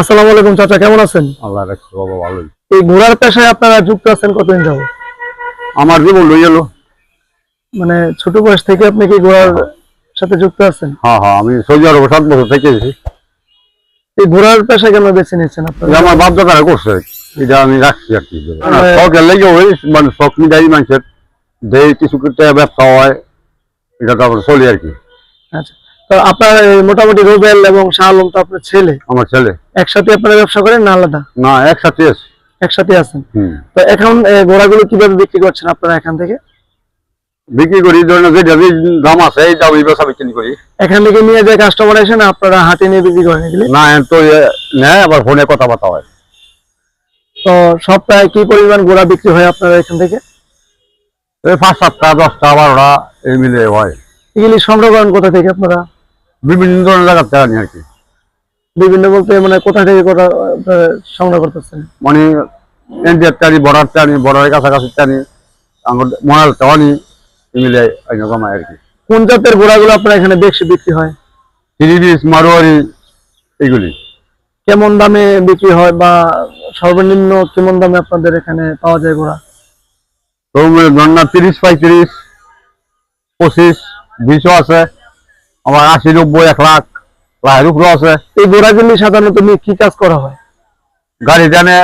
আসসালামু আলাইকুম চাচা কেমন আছেন? আল্লাহ রাখছে বাবা ভালোই। এই ঘোড়ার পেশায় আপনারা যুক্ত আছেন কতদিন যাব আমার জীবন লই গেল। মানে ছোট বয়স থেকে আপনি কি ঘোড়ার সাথে যুক্ত আছেন? হ্যাঁ হ্যাঁ আমি সৌদি আরব সাত বছর থেকে এই ঘোড়ার পেশা কেন বেছে নিয়েছেন আপনারা? আমার বাপ দাদারা করছে। এটা আমি রাখছি আর কি। হ্যাঁ। শখের লেগে ওই মানে শখ মিটাই মানুষের। দেই কিছু ব্যবসা হয় এটা তারপরে চলি আর কি। আচ্ছা। তো আপনার মোটামুটি রুবেল এবং শাহ আলম তো আপনার ছেলে। আমার ছেলে। একসাথে আপনারা ব্যবসা করেন না আলাদা? না একসাথে এসে একসাথে আছেন? তো এখন ঘোড়াগুলো কীভাবে বিক্রি করছেন আপনারা এখান থেকে? বিক্রি করি ধরেন দাম আছে এই দাম এই বিক্রি করি। এখান থেকে নিয়ে যে কাস্টমার আসে না আপনারা হাতে নিয়ে বিক্রি করেন এগুলি? না তো নেয় আবার ফোনে কথাবার্তা হয়। তো সপ্তাহে কি পরিমাণ ঘোড়া বিক্রি হয় আপনারা এখান থেকে? পাঁচ সাতটা দশটা বারোটা এই মিলে হয়। এগুলি সংগ্রহ করেন কোথা থেকে আপনারা? বিভিন্ন ধরনের জায়গার থেকে আনি আর কি। বিভিন্ন বলতে মানে কোথা থেকে কোথা সংগ্রহ করতেছেন? মানে ইন্ডিয়ার টানি বর্ডার টানি বর্ডারের কাছাকাছি টানি আমার মনাল টানি মিলে আইনা জমায় আর কি। কোন জাতের ঘোড়াগুলো আপনার এখানে বেশি বিক্রি হয়? সিরিজ মারোয়ারি এগুলি। কেমন দামে বিক্রি হয় বা সর্বনিম্ন কেমন দামে আপনাদের এখানে পাওয়া যায় ঘোড়া ধরনা তিরিশ পঁয়ত্রিশ পঁচিশ দুইশো আছে। আমার আশি নব্বই এক লাখ লাখের উপরে আছে। এই ঘোড়াগুলি সাধারণত নিয়ে কি কাজ করা হয়? গাড়ি টানে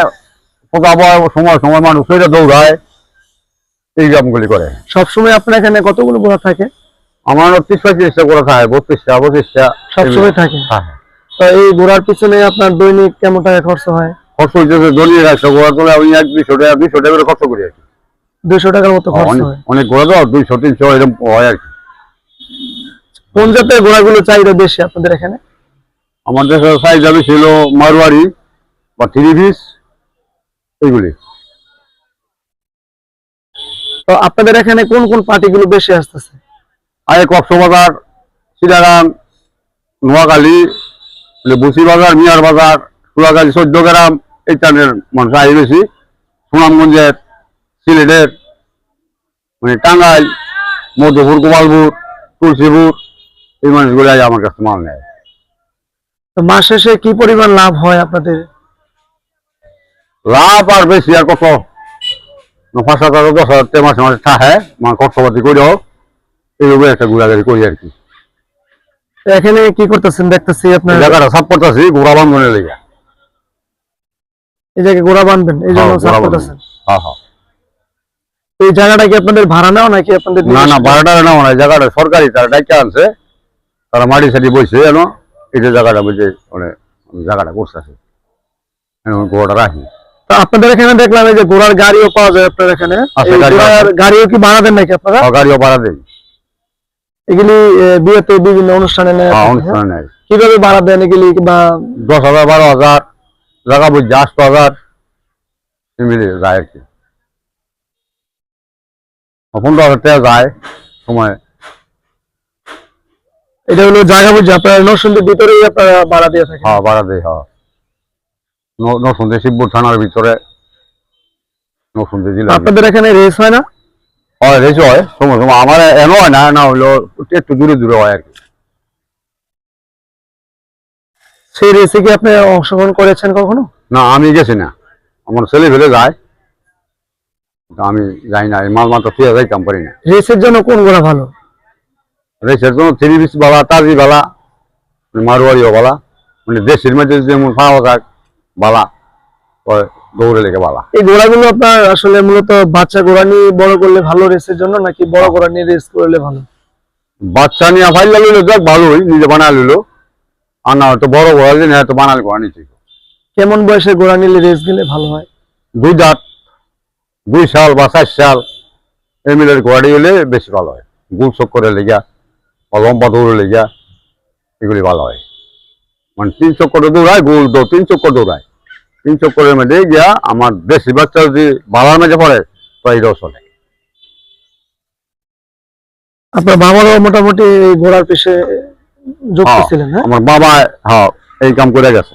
সময় সময় মানুষ সেটা দৌড়ায় এই কামগুলি করে। সবসময় আপনার এখানে কতগুলো ঘোড়া থাকে? আমার তিরিশ পঁয়ত্রিশটা করে থাকে বত্রিশটা পঁচিশটা। সবসময় থাকে? হ্যাঁ তো এই ঘোড়ার পিছনে আপনার দৈনিক কেমন টাকা খরচ হয়? খরচ হইতেছে দলিয়ে রাখছে গোড়া তোলে আমি এক দুইশো টাকা দুইশো টাকা করে খরচ করি আর কি। দুইশো টাকার মতো খরচ অনেক হয়। অনেক ঘোড়া তো দুইশো তিনশো এরকম হয় আর কি। কোন জাতের ঘোড়াগুলো চাহিদা বেশি আপনাদের এখানে? আমাদের সাইজ আমি ছিল মারোয়ারি বা থ্রি পিস এইগুলি। তো আপনাদের এখানে কোন কোন পার্টিগুলো বেশি আসতেছে? আগে কক্সবাজার চিটাগাং নোয়াখালী বাজার মিয়ার বাজার সুরাখালী চোদ্দ গ্রাম এই টানের মানুষ আই বেশি। সুনামগঞ্জের সিলেটের মানে টাঙ্গাইল মধ্যপুর গোপালপুর তুলসীপুর এই মানুষগুলো আজ আমার কাছে মাল নেয়। তো মাস শেষে কি পরিমাণ লাভ হয় আপনাদের? লাভ আর বেশি আর কত? পাঁচ হাজার দশ হাজার মাসে মাসে থাহে মানে খরচপাতি করেও এইভাবে একটা ঘোরাঘুরি করি আর কি। এখানে কি করতেছেন? দেখতেছি আপনার জায়গাটা সাপ করতেছি ঘোরা বান্ধনের লেগে। এই জায়গায় ঘোড়া বানবেন এই জন্য হ্যাঁ, করতেছেন। হ্যাঁ হ্যাঁ। এই জায়গাটা কি আপনাদের ভাড়া নেওয়া নাকি আপনাদের না না নিজস্ব? বারোটা না মানে জায়গাটা সরকারি তারা ডাইকা আনছে। তারা মাটি সাটি বসে জানো এটা জায়গাটা বুঝে মানে জায়গাটা করতেছি ঘোড়াটা রাখি। তো আপনাদের এখানে দেখলাম এই যে ঘোড়ার গাড়িও পাওয়া যায় আপনার এখানে। গাড়িও কি ভাড়া দেন নাকি আপনারা? সরকারিও ভাড়া দেই। এগুলি বিয়েতে বিভিন্ন অনুষ্ঠানে নেয় হ্যাঁ আপনারা, অনুষ্ঠানে নেয়। কীভাবে ভাড়া দেন এগুলি বা দশ হাজার বারো হাজার জায়গা বুঝছে আটশো হাজার মিলে যায় আর কি। পনেরো হাজার টাকা যায় সময়। এটা হলো জায়গা বুঝছে আপনারা নরসিংদীর ভিতরেই আপনারা ভাড়া দিয়ে থাকেন? হ্যাঁ ভাড়া দেয় হ্যাঁ। নসুন্দে শিবপুর থানার ভিতরে নসুন্দে জেলা আপনাদের এখানে রেস হয় না? হয় রেস হয় সময় সময়। আমার এনো হয় না না হইল একটু দূরে দূরে হয় আর কি। সেই রেসে কি আপনি অংশগ্রহণ করেছেন কখনো? না আমি গেছি না। আমার ছেলে ফেলে যায়। আমি যাই না মাল মাত্র তুই যাইতাম পারি না। রেসের জন্য কোন ঘোড়া ভালো? রেসের জন্য থ্রি পিস বালা তাজি বালা মারোয়ারিও বালা মানে দেশের মধ্যে যেমন পাওয়া যাক বালা দৌড়ে লেগে বালা। এই ঘোড়াগুলো আপনার আসলে মূলত বাচ্চা ঘোড়া নিয়ে বড় করলে ভালো রেসের জন্য নাকি বড় ঘোড়া নিয়ে রেস করলে ভালো? বাচ্চা নিয়ে ফাইল লিলো যাক ভালোই নিজে বানা লিলো আর না হয়তো বড় ঘোড়া দিন হয়তো বানালে ঘোড়া নিচ্ছি কেমন বয়সে ঘোড়া নিলে রেস গেলে ভালো হয়? দুই দাঁত দুই সাল বা চার সাল এই মিলের ঘোড়াটি হলে বেশি ভালো হয়। গুল চক্করে লেগা বা লম্বা দৌড়ে লেগে এগুলি ভালো হয়। মানে তিন চক্করে দৌড়ায় গোল দৌড় তিন চক্কর দৌড়ায়। তিন চক্করের মধ্যে গিয়া আমার দেশি বাচ্চা যদি বাড়ার মেঝে পড়ে প্রায় দশ চলে। আপনার বাবারও মোটামুটি ঘোড়ার পেশে হ্যাঁ, ছিলেন হ্যাঁ? আমার বাবা হ্যাঁ এই কাম করে গেছে।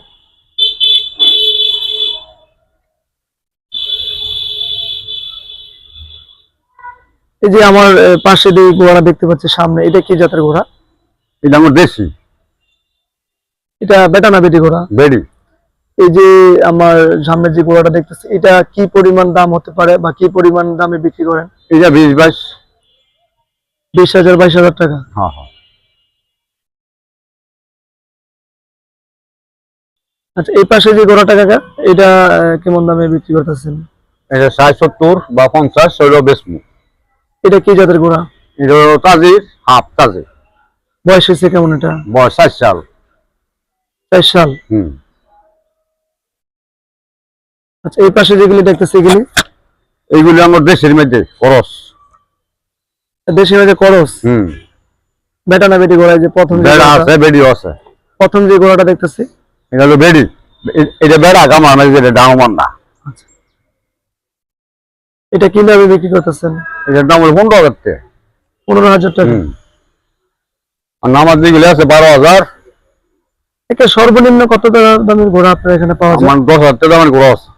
এই যে আমার পাশে যে ঘোড়া দেখতে পাচ্ছি সামনে এটা কি জাতের ঘোড়া এটা আমার দেশি। এটা বেটা না বেটি ঘোড়া বেডি। এই যে আমার সামনে যে ঘোড়াটা দেখতেছি এটা কি পরিমাণ দাম হতে পারে বা কি পরিমাণ দামে বিক্রি করেন? এটা বিশ বাইশ। বিশ হাজার বাইশ হাজার টাকা। হ্যাঁ হ্যাঁ। আচ্ছা এই পাশে যে ঘোড়াটা কাকা এটা কেমন দামে বিক্রি করতেছেন? এটা ষাট সত্তর বা পঞ্চাশ শৈল বেসমু এটা কি জাতের ঘোড়া? এটা তাজির হাফ তাজির। বয়স হয়েছে কেমন এটা? বয়স সাল। চার সাল? হুম। আচ্ছা এই পাশে যেগুলি দেখতেছি এগুলি? এইগুলি আমার দেশের মধ্যে খরচ। দেশের মধ্যে করস হুম। বেটা না বেটি ঘোড়া যে প্রথম যে বেড়া আছে বেডিও আছে। প্রথম যে ঘোড়াটা দেখতেছি? এটা হলো বেডি। এটা বেড়া কামার না যেটা ডাঙমান না। এটা কি দামে বিক্রি করতেছেন? এটার দাম হলো পনেরো হাজার টাকা। পনেরো হাজার টাকা। আর নামাজ যেগুলি আছে বারো হাজার। একটা সর্বনিম্ন কত টাকা দামের ঘোড়া আপনার এখানে পাওয়া যায়? দশ হাজার টাকা দামের ঘোড়া আছে।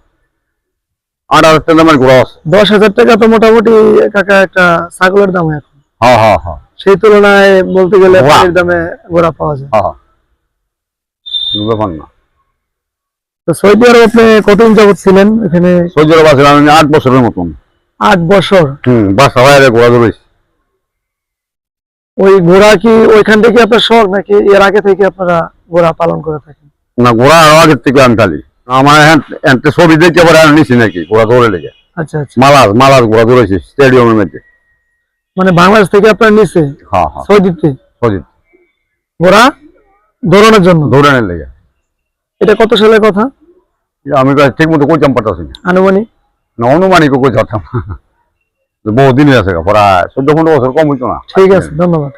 আট হাজার টাকা দামের ঘোড়া আছে। দশ হাজার টাকা তো মোটামুটি কাকা একটা ছাগলের দাম এখন। হ্যাঁ হ্যাঁ হ্যাঁ। সেই তুলনায় বলতে গেলে। পানির দামে ঘোড়া পাওয়া যায়। হ্যাঁ কোনো ব্যাপার না। তো সৌদি আরব আপনি কতদিন যাবত ছিলেন এখানে? সৌদি আরব আছিলাম আমি আট বছরের মতন। আট বছর। হুম বাসা বাইরে ঘোড়া ধরেছি ওই ঘোড়া কি ওইখান থেকে আপনার শখ নাকি এর আগে থেকে আপনারা ঘোড়া পালন করে থাকেন? না ঘোড়া আরও আগের থেকে আমি খালি। আমার এনতে ছবি দেখে পরে আমি নিছি নাকি ঘোড়া ধরে লেগে। আচ্ছা আচ্ছা। মালাজ মালাজ ঘোড়া ধরেছি স্টেডিয়ামের মধ্যে। মানে বাংলাদেশ থেকে আপনার নিচে হ্যাঁ হ্যাঁ। সৌদিতে ঘোড়া জন্য? দৌড়ানোর লেগে। এটা কত সালের কথা? আমি ঠিক মতো পারতাছি না। আনুমানিক? না অনুমানিক কই ধরতাম বহুদিন আছে প্রায় চোদ্দ পনেরো বছর কম হইতো না। ঠিক আছে, ধন্যবাদ।